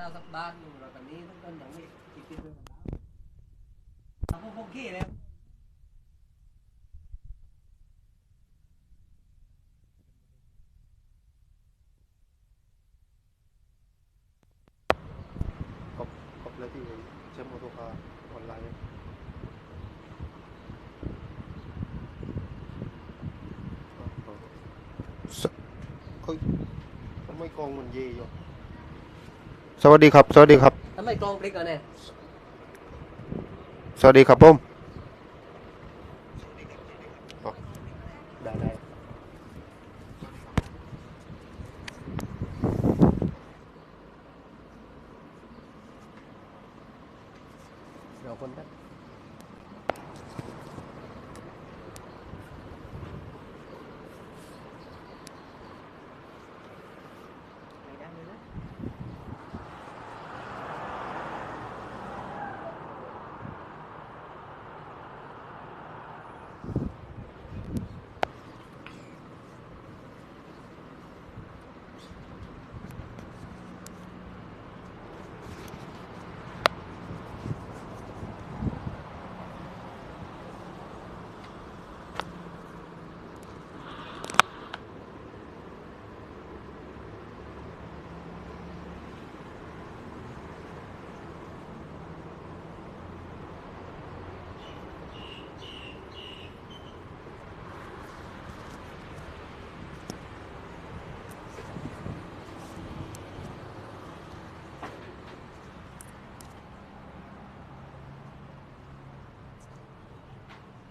ดาวสักบ้านหนึ่งเราตอนนี้ต้นต้นอย่างนี้อีกทีหนึงเราพวกพวกขี้แล้วกบกบเลยที่แชมป์ออโต้คาร์ออนไลน์สเฮ้ยทำไมกองมันเย่อยู่ สวัสดีครับ สวัสดีครับทำไมกลองพลิกอะเนี่ย สวัสดีครับผม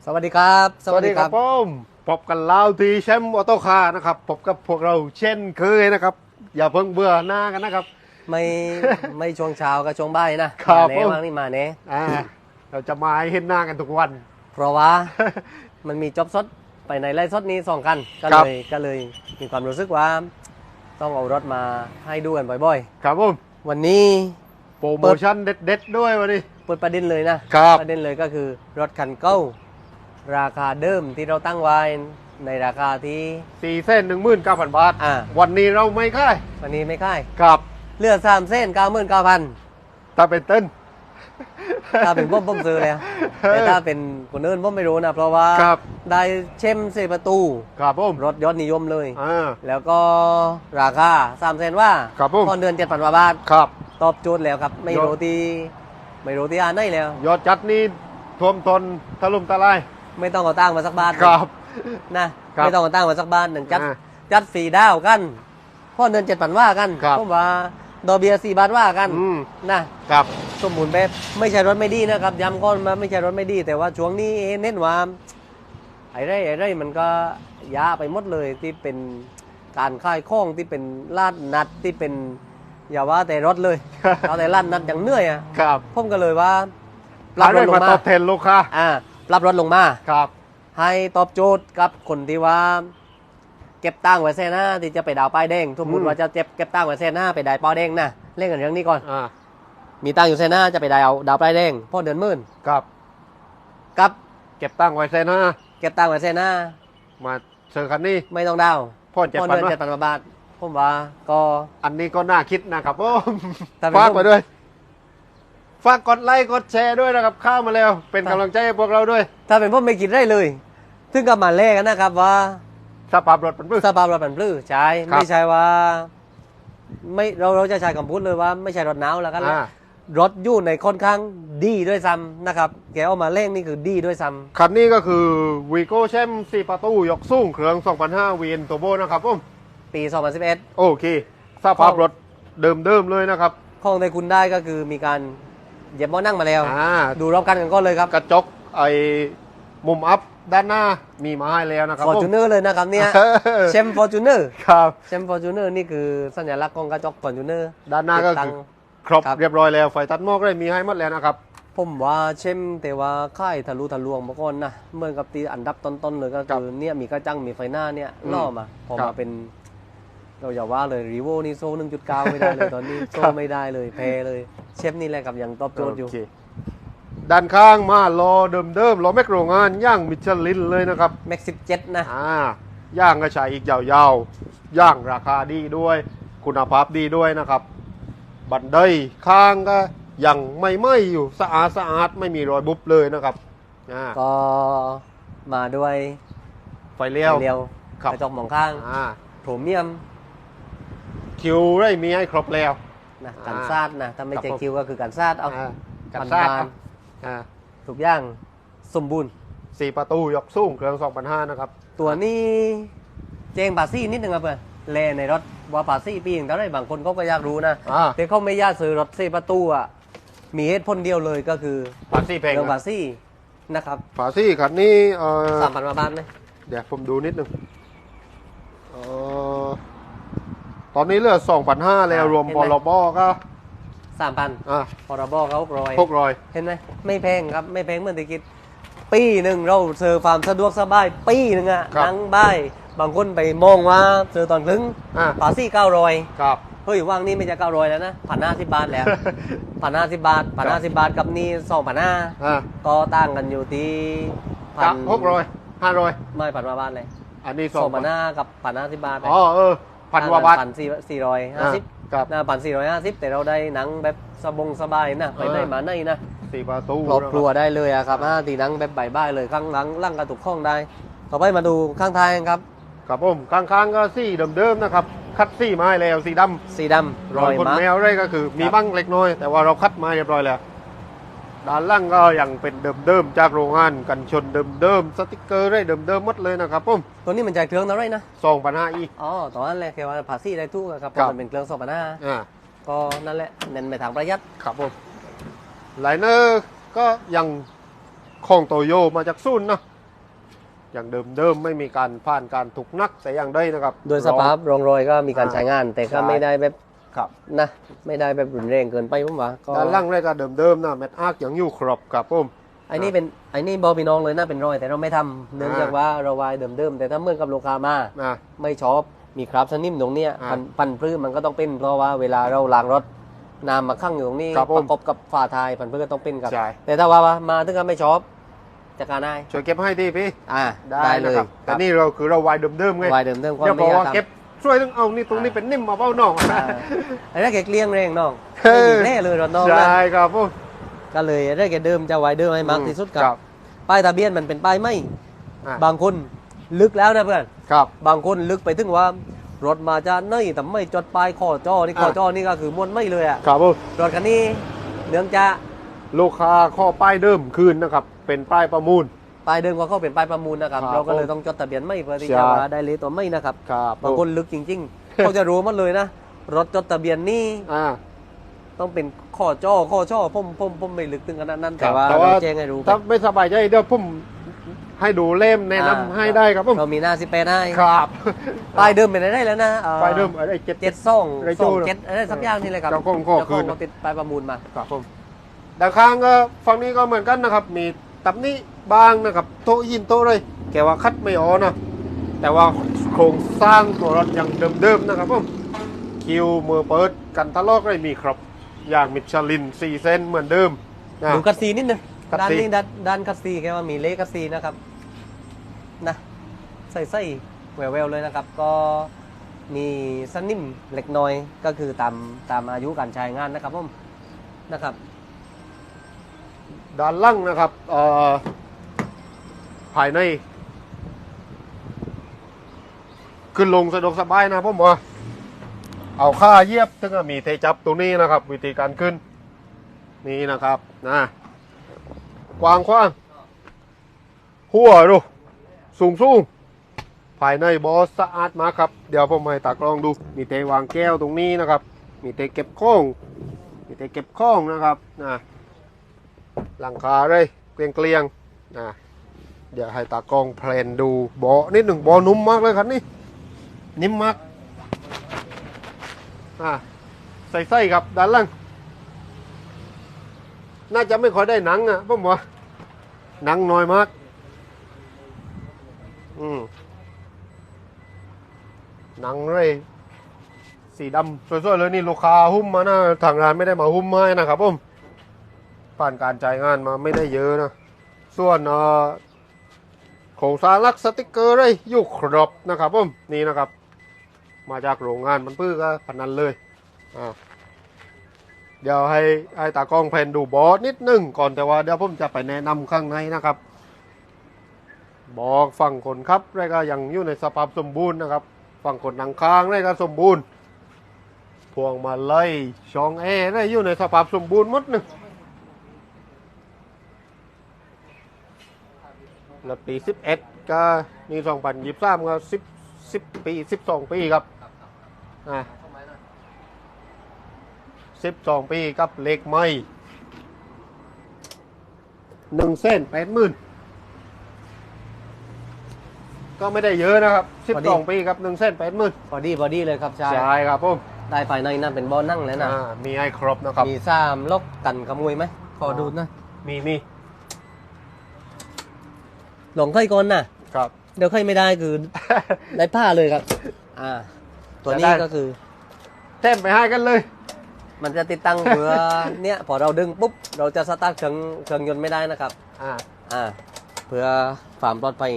สวัสดีครับ สวัสดีครับผมพบกันแล้วที่แชมป์ออโต้คาร์นะครับพบกับพวกเราเช่นเคยนะครับ อย่าเพิ่งเบื่อหน้ากันนะครับ ไม่ไม่ช่วงเช้ากับช่วงบ่ายนะครับมาเน่ผมว่างนี่มาเน่อ่าเราจะมาให้เห็นหน้ากันทุกวัน เพราะว่ามันมีจ็อบสดไปในไร่สดนี้สองคันก็ครับเลยก็เลยมีความรู้สึกว่า ต้องเอารถมาให้ดูกันบ่อยครับผมๆวันนี้โปรโมชั่นเด็ดๆด้วยวันนี้เปิดประเด็นเลยนะครับประเด็นเลยก็คือรถคันเก้า ราคาเดิมที่เราตั้งไว้ในราคาที่ สี่เส้นหนึ่งหมื่นเก้าพันบาทอ่า วันนี้เราไม่ค่ายวันนี้ไม่ค่ายกับเลือดสามเส้นเก้าหมื่นเก้าพันตาเป็นเต้น ถ้าเป็นผมผมซื้อเลยแต่ถ้าเป็นคนอื่นผมไม่รู้นะ เพราะว่าครับ ได้เช่มเซประตู ครับผมรถยอดนิยมเลย อ่า แล้วก็ราคาสามเซนว่าครับผม ตอนเดือนเจ็ดพันบาท ครับ ตอบโจทย์แล้วครับ ไม่ยอด รู้ที่ไม่รู้ที่อ่านได้แล้ว ยอดจัดนี่ท่วมทนถล่มทลาย ไม่ต้องเอาตั้งมาสักบาทครับ นะครับไม่ต้องเอาตั้งมาสักบาทหนึ่งจัดอ่าจัดฟรีดาวกันพ่อเดือนเจ็ดพันว่ากันครับ ผมว่าดอกเบียร์สี่บาทว่ากันอืมนะ ครับ สมบูรณ์แบบไม่ใช่รถไม่ดีนะครับย้ำก้อนมาไม่ใช่รถไม่ดี แต่ว่าช่วงนี้เน้นว่าไอ้ไรไอ้ไรมันก็ยาไปหมดเลยที่เป็นการค่ายข้องที่เป็นลาดนัดที่เป็นอย่าว่าแต่รถเลย เอาแต่ลาดนัดอย่างเหนื่อยอะครับผมก็เลยว่าปรัรับบรรถถลมางตมาอบแทนลูกค้า อ่า ปรับรถลงมา ครับ ให้ตอบโจทย์กับคนที่ว่า เก็บตังค์ไว้แสนห้าที่จะไปดาวป้ายแดงสมมติอืมว่าจะเก็บเก็บตังค์ไว้แสนห้าไปดาวป้ายแดงนะเล่นกันเรื่องนี้ก่อน อ่า มีตังค์อยู่แสนห้าจะไปดาวดาวป้ายแดงพ่อเดือนหมื่นครับ กับเก็บตังค์ไว้เซนนะเก็บตังค์ไว้แสนห้า มาเจอคันนี้ไม่ต้องดาวพ่อเจ็ดพ่อพันเดือนวะเจ็ดพันกว่าบาทผมว่าก็อันนี้ก็น่าคิดนะครับผมแต่เป็นฝากผมไว้ด้วย ฝากกดไลค์กดแชร์ด้วยนะครับเข้ามาแล้ว เป็นกำลังใจให้พวกเราด้วย ถ้าเป็นผมไม่คิดได้เลยซึ่งก็มาแลกกันนะครับว่าสภาพรถเป็นปึ้งสภาพรถผันปลื้อใช่ครับไม่ใช่ว่า ไม่เราเราจะใช้คำพูดเลยว่าไม่ใช่รถหนาวแล้วกันอ่า รถอยู่ในค่อนข้างดีด้วยซ้ำนะครับ แกเอามาเร่งนี่คือดีด้วยซ้คันนี้ก็คือวีโก้แชมป์สี่ประตูยกสูงเครื่อง2005วีนตัวโบนะครับผมำปี 2011 โอเคสภาพรถเดิมๆเลยนะครับข้องในคุณได้ก็คือมีการ เหยียบเบาะนั่งมาแล้ว อ่าดูรอบกันกันก็เลยครับกระจกไอ้มุมอัพด้านหน้ามีมาให้แล้วนะครับฟอร์ผมจูเนอร์เลยนะครับเนี่ยเออเชมฟอร์จูเนอร์ครับเชมฟอร์จูเนอร์นี่คือสัญลักษณ์ของกระจกฟอร์จูเนอร์ด้านหน้าก็คือครบครับเรียบร้อยแล้วไฟตัดหมอกได้มีให้หมดแล้วนะครับผมว่าเชมแต่ว่าค่ายทะลุทะลวงมาก่อนนะเหมือนกับตีอันดับต้นๆเลยก็ครัคืบอเนี่ยมีกระจังมีไฟหน้าเนี่ยอืมล่อมาพอครัมาบเป็น เราอย่าว่าเลยรีโวนี่โซ่หนึ่งจุดเก้าไม่ได้เลยตอนนี้โซ่ครับไม่ได้เลยแพ้เลยเชฟนี่แหละกับยังตอบโจทย์อยู่โเคด้านข้างมาล้อเดิมๆล้อแม็กโรงงานย่างมิชลินเลยนะครับแม็กสิบเจ็ดนะอ่าย่างก็ใช้อีกยาวๆ ย่างราคาดีด้วย คุณภาพดีด้วยนะครับ บันไดข้างก็ยังไม่ไหม้อยู่สะอาดสะอาดไม่มีรอยบุบเลยนะครับอ่าก็มาด้วยไฟเลี้ยวเลี้ยวครับกระจกมองข้างอ่าโพรเมียม คิวได้มีให้ครบแล้ว นะอ่าการซาดนะถ้าไม่ครับใช่ผมคิวก็คือการซาดเอาอ่ากัปันนซาดบานอ่าทุกอย่างสมบูรณ์ สี่ประตูยกสูงเครื่อง2,500นะครับ ตัวนี้เจงปาซี่นิดนึงครับเพื่อนแลในรถว่าปาซี่ปีนึงเท่าไหรบางคนเขาก็อยากรู้นะ อ่า แต่เขาไม่อยากซื้อรถสี่ประตูอะมีเหตุผลเดียวเลยก็คือฝาซี่เพลงเรื่องปาซี่นะครับฝาซี่คันนี้เอ่อสามพันมาบาทไหมเดี๋ยวผมดูนิดนึงเอ่อ ตอนนี้เหลือ2,500แล้วรวมบลบก็สามพันอ่าพรบเขารอยหกร้อยเห็นไหมไม่แพงครับไม่แพงเหมือนที่คิดปีหนึ่งเราเจอความสะดวกสบายปีหนึ่งอะนั่งบ้ายบางคนไปมองว่าเจอตอนครึ่งอ่าปาซี่เก้ารอยครับเฮ้ยว่างนี่ไม่จะเก้ารอยแล้วนะพันห้าสิบบาทแล้วพันห้าสิบบาทพันห้าสิบบาทกับนี่สองพันห้าอ่าก็ต่างกันอยู่ที่จักหกร้อยห้าร้อยไม่พันมาบาทเลย อันนี้สองพันห้ากับพันห้าสิบบาทเลยอ๋อเออ พันกว่าบาทพันสี่สี่ร้อยห้าสิบครับนะพันสี่ร้อยห้าสิบแต่เราได้หนังแบบสบงสบายนะไปได้อ่ามมาไหนนะสี่ประตูครอบครัวนะได้เลยอะครับห้าตีหนังแบบใบบ้ายเลยข้างหลังล่างกระตุกข้องได้ ต่อไปมาดูข้างท้ายกันครับครับผมข้างๆก็สีเดิมๆนะครับคัดสีไมาให้แล้วสีดสีดำำรรออยยคนมาแมวได้ก็คือมีครับบ้างเล็กน้อยแต่ว่าเราคัดมาเรียบร้อยแล้ว ด้านล่างก็ยังเป็นเดิมๆจากโรงงานกันชนเดิมๆสติกเกอร์ได้เดิมๆหมดเลยนะครับผมตัวนี้มันจะเครื่องเท่าไหรนะสองพันห้าอีอ๋อตอนนั้นแหละแค่ว่าภาษีได้ทุกอะครับเพครับ ราะมันเป็นเครื่องสองพันห้าอ่าก็นั่นแหละเน้นไปทางประหยัดครับผมไลเนอร์ก็ยังคงโตโยมาจากซุนย์เนาะอย่างเดิมๆไม่มีการผ่านการถูกนักแต่อย่างใดนะครับ โดยสภาพรองรอยก็มีการใช้งาน แต่ก็ใช่ไม่ได้แบบ ครับนะไม่ได้แบบรุนแรงเกินไปผมว่าก็ด้านล่างเลยก็เดิมๆนะเม็ดอาร์คยังอยู่ครบครับผมไอ้นี่เป็นไอ้นี่บอพี่น้องเลยนะเป็นรอยแต่เราไม่ทำเนื่องจากอ่าว่าเราวายเดิมๆแต่ถ้าเมื่อกับลูกค้ามานะไม่ชอบมีคราบสนิมตรงเนี้ยอ่าปันปันพื้นมันก็ต้องเป็นเพราะว่าเวลาเราล้างรถน้ำมาข้างอยู่ตรงนี้ครับผมประกบกับฝาท้ายปันพื้นก็ต้องเป็นครับใช่แต่ถ้าว่ามาถึงก็ไม่ชอบจัดการได้ช่วยเก็บให้ทีพี่อ่าได้เลยนะครับแต่นี่เราคือเราวายเดิมๆไงวายเดิมๆก็อย่าบไม่อกอยากว่าทำเก็บ ช่วยต้องเอานี่ตรงนี้เป็นนิ่มมาเบ้าน้องอ่าไอ้เรื่องแกเกลี้ยงแรงน้องไม่มีแน่เลยรถน้องนะ ใช่ครับผม ก็เลยเรื่องแกเดิมจะไว้เดิมให้มากที่สุดครับป้ายทะเบียนมันเป็นป้ายไม่ อะบางคนลึกแล้วนะเพื่อน ครับ บางคนลึกไปถึงว่ารถมาจะเนยแต่ไม่จดป้ายข้อจอนี่ข้ออะจ้อนี่ก็คือม้วนไม่เลยอะครับผมรถคันนี้เนื่องจากลูกค้าข้อป้ายเดิมคืนนะครับ เป็นป้ายประมูล ป้ายเดิมก็เข้าเป็นป้ายประมูลนะครับครับเราก็เลยต้องจดทะเบียนไม่เพื่อที่ใช่ จะว่าได้เลยตัวไม่นะครับครับบางคนลึกจริง ๆ เขาจะรู้หมันเลยนะรถจดทะเบียนนี่อ่า ต้องเป็นข้อจ้อข้อจ้อผมผมผมไม่ลึกถึงขนาดนั้นครัแต่บว่าแต่ว่า เราแจ้งให้รู้ถ้าไม่สบายใจเดี๋ยวผมให้ดูเล่มแนะนำให้ได้ครับผมเรามีหน้าสิบแปดให้ครับป้ายเดิมเป็นอะไรแล้วนะอ่อป้ายเดิมอะไรเจ็ด เจ็ดซ่องอะไรซ่องโจ้เจ็ดอะไรสักอย่างนี่เลยครับเจ้าของข้อเจ้าคืน เขาติดป้ายประมูลมา ครับผมด้านข้างก็ฝั่งนี้ก็เหมือนกันนะครับ มีตับนี้ บางนะครับโต๊ะยินโต๊ะเลยแกว่าคัดไม่ออกนะแต่ว่าโครงสร้างตัวรถยังเดิมๆนะครับผมคิวมือเปิดกันทะลอกเลยมีครับ อย่างมิชลิน4เซนเหมือนเดิมนะดูคัสซีนิดนึงคัสด้านซี นี้ด้านด้านคัสซีแค่ว่ามีเลขคัสซีนะครับนะใส่ใส่แววๆเลยนะครับ ก็มีสนิมเล็กน้อยก็คือตามตามอายุการใช้งานนะครับผมนะครับ ด้านล่างนะครับเอ่อ ภายใน ขึ้นลงสะดวกสบายนะผมว่าเอาค่าเยียบถึงมีเทจับตรงนี้นะครับ วิธีการขึ้น นี่นะครับนะกว้างขว้างหัวดูสูงสูงภายในบอสสะอาดมากครับ เดี๋ยวผมให้ตากล้องดู มีเทวางแก้วตรงนี้นะครับ มีเทเก็บข้อง มีเทเก็บข้องนะครับนะหลังคาเลยเกลียงเกลียงนะ เดี๋ยวให้ตากล้องเพลนดูเบานิดหนึ่งเบานุ่มมากเลยครับนี่นิ่มมากอ่าใส่ไส้ครับด้านล่างน่าจะไม่ค่อยได้หนังอะผมว่าหนังน้อยมาก อืมหนังเลยสีดำสวยๆเลยนี่ลูกค้าหุ้มมานะทางร้านไม่ได้มาหุ้มให้นะครับผมผ่านการจ่ายงานมาไม่ได้เยอะนะ ส่วนเอ่อ โครงสร้างลักสติกเกอร์เลยอยู่ครบนะครับผมนี่นะครับ มาจากโรงงานมันพื้ก็พนันเลยอ่าเดี๋ยวให้ไอ้ตากล้องแผ่นดูบอสนิดหนึงก่อนแต่ว่าเดี๋ยวผมจะไปแนะนำข้างในนะครับ บอกฝั่งคนครับแล้ก็ยังอยู่ในสภาพสมบูรณ์นะครับฝั่งคนนังค้างแล้ก็สมบูรณ์พวงมาลัยช่องแอร์ได้อยู่ในสภาพสมบูรณ์หมดหนึ่ง แล้วปี 11 ก็นี่2023ก็10 10 ปี 12 ปีครับอะ12 ปีกับเลขไม่หนึ่งเส้นแปดหมื่นก็ไม่ได้เยอะนะครับพอดี12ปีครับหนึ่งเส้นแปดหมื่นพอดีพอดีเลยครับชายใช่ครับผมได้ภายในนั่นเป็นบอลนั่งแล้วนะอ่ามีให้ครบนะครับ มีสามลกกันขโมยไหมขอดูนะ มีมี หลงเคยก่อนนะครับ เดี๋ยวเคยไม่ได้คือได้ผ้าเลยครับ อ่า ตัวนี้จะได้ก็คือเต้มไปให้กันเลย มันจะติดตั้งเพื่อเนี่ยพอเราดึงปุ๊บเราจะสตาร์ทเครื่องเครื่องยนต์ไม่ได้นะครับ อ่า อ่า เพื่อความปลอดภัย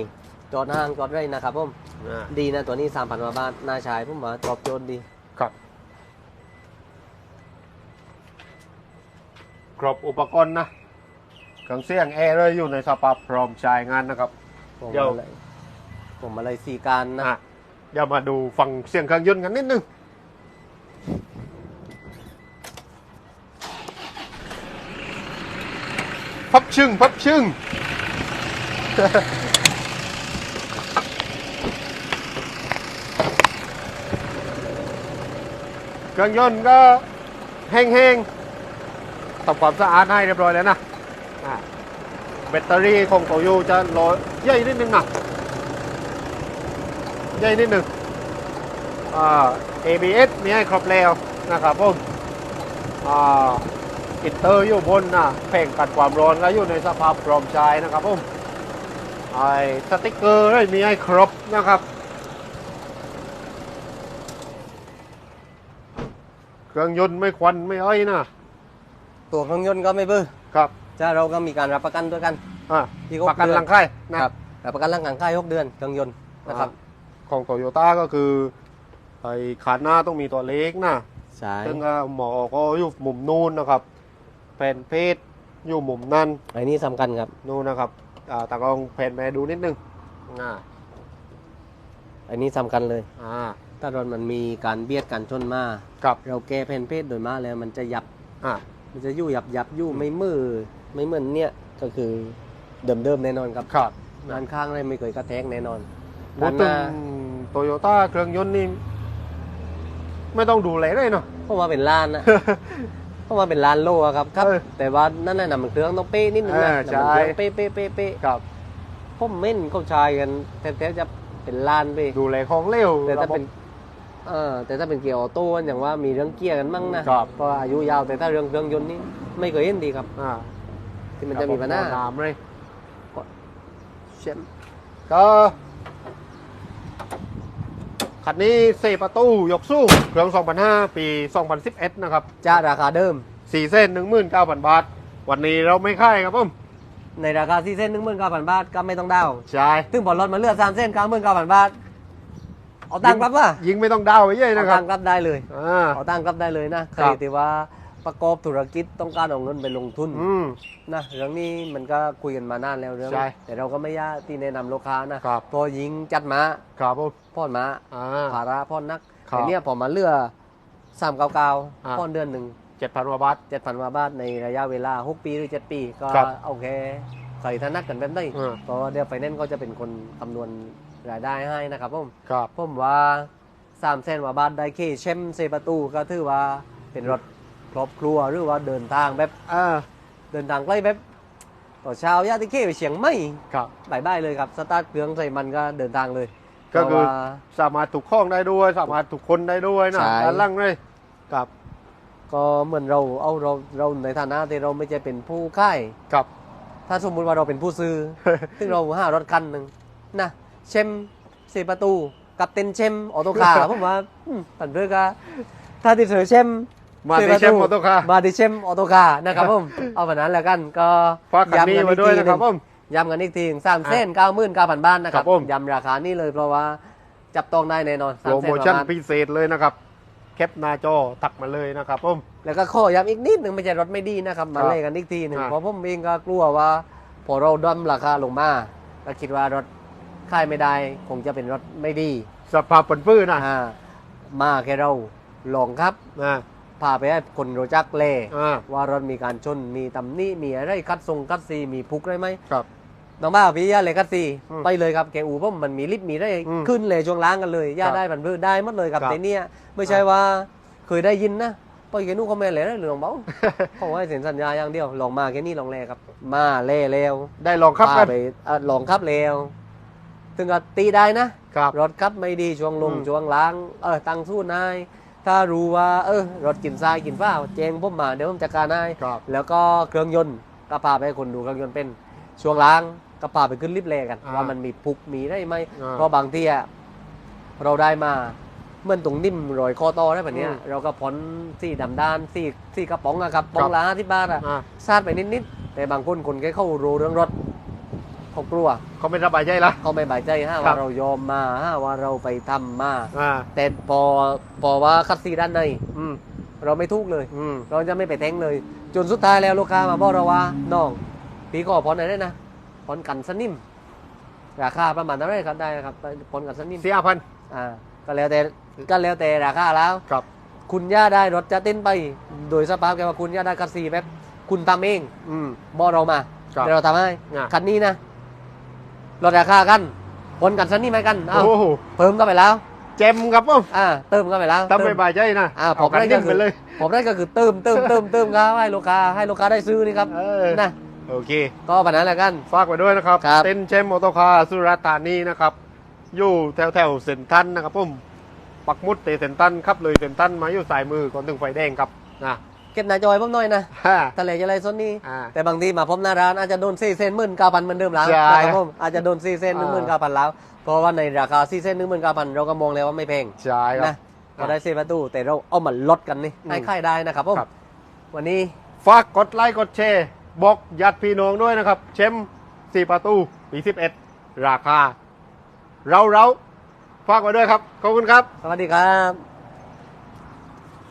จอดห้างจอดไรนะครับผมอ่าดีนะตัวนี้สามพันกว่าบาทน่าใช้ผมว่าตอบโจทย์ดี ครับ ครบอุปกรณ์นะ เครื่องเสียงแอร์เลยอยู่ในสภาพพร้อมใช้งานนะครับ ผมเดี๋ยว อะไรผมอะไรสีการนะอะเดี๋ยวมาดูฟังเสียงเครื่องยนต์กันนิดนึง พับชึ่งพับชึ่ง เครื่องยนต์ก็แห้งๆทำความสะอาดให้เรียบร้อยแล้วนะ ตเตอรี่ของโตโยจะรอใหญ่นิดนึงนะใหญ่นิดหนึ่งอ่า ABS มีให้ครบแล้วนะครับผมอ่าอินเตอร์อยู่บนนะแผงกัดความร้อนก็อยู่ในสภาพพร้อมใช้นะครับผมไอ้สติ๊กเกอร์ได้มีให้ครบนะครับเครื่องยนต์ไม่ควันไม่อ้อยนะ ตัวเครื่องยนต์ก็ไม่เบื่อครับ จะเราก็มีการรับประกันด้วยกันอ่าที่หกประกันเดือนหลังค่ายนะ ครับรับประกันร่างกายหกเดือนเครื่องยนต์นะครับ ของโตโยต้าก็คือไอ้ขาหน้าต้องมีตัวเล็กนะใช่ซึ่งก็หมอก็อยู่มุมนู้นนะครับ แผ่นเพศอยู่มุมนั้นไอ้นี่สำคัญครับ นู้นนะครับอ่าตากล้องแผ่นแม่ดูนิดนึงอ่าไอ้นี่สำคัญเลยอ่าถ้ารถมันมีการเบียดกันชนมากับเราแก้แผ่นเพศโดยมาแล้วมันจะยับอ่ามันจะยู่ยับยับยู่ไม่มือ ไม่เหมือนเนี่ยก็คือเดิมเดิมๆแน่นอนครับครับด้านข้างเลยไม่เคยกระแทกแน่นอนพูด้าดนหถึงน้าโตโยต้าเครื่องยนต์นี่ไม่ต้องดูเลยเลยเนาะ เพราะว่าเป็นล้านนะ เพราะว่าเป็นล้านโลอะครับครับ เออแต่ว่านั่นน่ะน้ำมันเครื่องต้องเป๊ะนิดนึงเอนะอน้ำมันเครื่องใช่เป๊ะเป๊ะเป๊ะเป๊ะครับ ผมเม่นเขาชายกันแทบๆจะเป็นล้านไป ดูแลของเร็วแต่ถ้าเป็นเออแต่ถ้าเป็นเกียร์ออโต้อย่างว่ามีเรื่องเกียร์กันมั่งนะครับเพราะว่าอายุยาวแต่ถ้าเรื่องเครื่องยนต์นี่ไม่เคยเห็นดีครับ อ่า ที่มันจะมีปัญหาน้ำเลยเช่นก็คันนี้เซประตูยกสู้เครื่อง 2005 ปี 2011 นะครับจะราคาเดิมสี่เส้น 19,000 บาท วันนี้เราไม่ค่ายครับผมในราคาที่เส้นหนึ่งหมื่นเก้าพันบาทก็ไม่ต้องดาวน์ใช่ซึ่งบอลรถมาเลือกสามเส้นเก้าหมื่นเก้าพันบาท เอาตังค์กลับว่ายิงไม่ต้องดาวไว้เย้ยเอานะครัตับงค์กลับได้เลยอ่าเอาตังค์กลับได้เลยนะใครครับที่ว่า ประกอบธุรกิจต้องการเอาเงินไปลงทุนอืม นะเรื่องนี้มันก็คุยกันมานานแล้วเรื่อง ใช่แต่เราก็ไม่ยากที่แนะนำลูกค้านะครับ พอยิงจัดมาครับผมพ่อนมาอ่า ภาระพ่อนนักครับแต่เนี่ยพอมาเลือกสามเก้าเก้าอ่า พ่อนเดือนหนึ่งเจ็ดพันกว่าบาท เจ็ดพันกว่าบาทในระยะเวลาหกปีหรือเจ็ดปี ก็ครับโอเคใส่ธนักกันแบบได้อ่าเพราะว่าเดี๋ยวไฟแนนซ์ก็จะเป็นคนคำนวณรายได้ให้นะครับผมครับ ผมว่าสามแสนกว่าบาทได้เคเชมเซประตูก็ถือว่าเป็นรถค รอบครัวหรือว่าเดินทางแบบอ่าเดินทางใกล้แบบต่อเช้าญาติเคไปเชียงใหม่ครับบายบายเลยครับสตาร์ทเครื่องใส่มันก็เดินทางเลยก็คือเพราะว่า สามารถถูกข้องได้ด้วย สามารถถูกคนได้ด้วยนะใช่ ด้านล่างเลยครับก็เหมือนเราเอาเราเราในฐานะที่เราไม่ใช่เป็นผู้ค่ายครับ ถ้าสมมุติว่าเราเป็นผู้ซื้อ ซึ่งเราห้ารถคันหนึ่งนะเชมสี่ประตู กับเต็นเชมออโต้คาร์ ผมว่าอืมปันเพื่อกะถ้าที่เธอเชม มาสี่ที่ประเชมออโต้คาร์มาที่เชมออโต้คาร์นะครับผมเอาแบบนั้นแล้วกันก็ฝากคันนี้ไว้ด้วยนะครับผมย้ำกันอีกทีสามเส้นเก้าหมื่นเก้าพันบาทนะคครัรับบผมย้ำราคานี่เลยเพราะว่าจับต้องได้แน่นอนโปรโมชั่นพิเศษเลยนะครับแคปหน้าจอตักมาเลยนะครับผมแล้วก็ข้อย้ำอีกนิดหนึ่งไม่ใช่รถไม่ดีนะครับมาครับเล่กันอีกทีหนึ่งอ่าเพราะผมเองก็กลัวว่าพอเราดันราคาลงมาก็คิดว่ารถค่ายไม่ได้คงจะเป็นรถไม่ดี สภาพปนปื้นนะอ่ามาแค่เราลองครับนะ พาไปให้คนรู้จักเล่อ่า ว่ารถมีการชนมีตำหนี้มีอะไรคัดทรงคัดซีมีพุกได้ไหมครับ น้องบ้าพี่ย่าเลยคัดซีอืมไปเลยครับแกอูผมมันมีลิฟต์มีได้อืมขึ้นเลยช่วงล้างกันเลยย่าครับได้มันพื้ได้หมดเลยครับครับ แต่เนี่ยไม่ใช่ว่าเคยได้ยินนะไปแกนู่นเขาไม่เลยนะหรือลองเบาเขาให้เซ็นสัญญาอย่างเดียวลองมาแค่นี้ลองแลครับ มาเล่แล้วได้ลองขับกันพาไปเอ่อลองขับแล้วถึงกับตีได้นะ ครับ รถขับไม่ดีช่วงลงอืมช่วงล้างเออตั้งสู้นาย ถ้ารู้ว่าเออรถกินทรายกินฝ้าแจ้งผมมาเดี๋ยวผมจัดการให้ครับแล้วก็เครื่องยนต์ก็พาไปให้คนดูเครื่องยนต์เป็นช่วงล้างก็พาไปขึ้นลิฟต์แลกันอ่าว่ามันมีพุกมีได้ไหมอ่าเพราะบางที่อะเราได้มาเหมื่อนตรงนิ่มรอยคอต่อได้แบบเนี้ยอืมเราก็พ้นสี่ดำด้านสี่สี่กระป๋องอะครับป๋อครังบ ละห้าที่บ้านอะ อ่า ซาดไปนิด ๆ แต่บางคนคนแค่เข้ารู้เรื่องรถ เขากลัวเขาไม่สบายใจละ เขาไม่บายใจฮะครัว่าบ เรายอมมาฮะว่าเราไปทำมา อ่า แต่พอพอว่าคัดซีด้านในอืมเราไม่ทุกเลย อืมเราจะไม่ไปแทงเลย จนสุดท้ายแล้วลูกค้ามาบอกเราว่าน้องพี่ขอผ่อนหน่อยได้นะผ่อนกันสนิมราคาประมาณเท่าไหรครับได้ครับผ่อนกันสนิมสี่ห้าพันอ่าก็แล้วแต่ก็แล้วแต่ราคาแล้ว ครับ คุณย่าได้รถจะเต้นไป โดยสภาพแกว่าคุณย่าได้คัดซีแบบคุณทำเองอืมบอกเรามาครับเดี๋ยวเราทำให้อะคันนี้นะ ลดราคากันผ่อนกันสนิมให้กันเอาโอ้โหเพิ่มก็ไปแล้ว เจมครับผมอ่าเติมก็ไปแล้วทำเติไม่มบายใจนะอ่าเอาผมกันได้นิ่ก็มคืไปอเลย ผมได้ก็คือเติมเติมเติมเติมครับให้ลูกค้าให้ลูกค้าได้ซื้อนี่ครับเออ นะโอเค ก็ปัญหาอะไรกัน ฝากไว้ด้วยนะครับ ครับ เต้นเชมมอเตอร์คาร์สุราษฎร์ธานีนะครับ อยู่แถวแถวๆเซนทรันนะครับผมปักหมุดเตเซนทรันครับเลยเซนทรันมาอยู่สายมือก่อนถึงไฟแดงครับนะ เก็บหน้าจอยผมหน่อยนะฮ่าทะเลจะไรส้นนี้อ่าแต่บางทีมาพบหน้าร้านอาจจะโดนซีเซนหมื่นเก้าพันเหมือนเดิมแล้วใช่นะครับผมอาจจะโดนซีเซนหนึ่งหมื่นเก้าพันแล้ว เพราะว่าในราคาซีเซนหนึ่งหมื่นเก้าพันเราก็มองแล้วว่าไม่แพงใช่ครับนะเราได้เซประตูแต่เราเอามาลดกันนี่อืมให้ค่ายได้นะครับผมครับวันนี้ฝากกดไลค์กดแชร์บอกญาติพี่น้องด้วยนะครับ เชมสี่ประตูปีสิบเอ็ดราคา เราเราๆฝากไว้ด้วยครับ ขอบคุณครับ สวัสดีครับ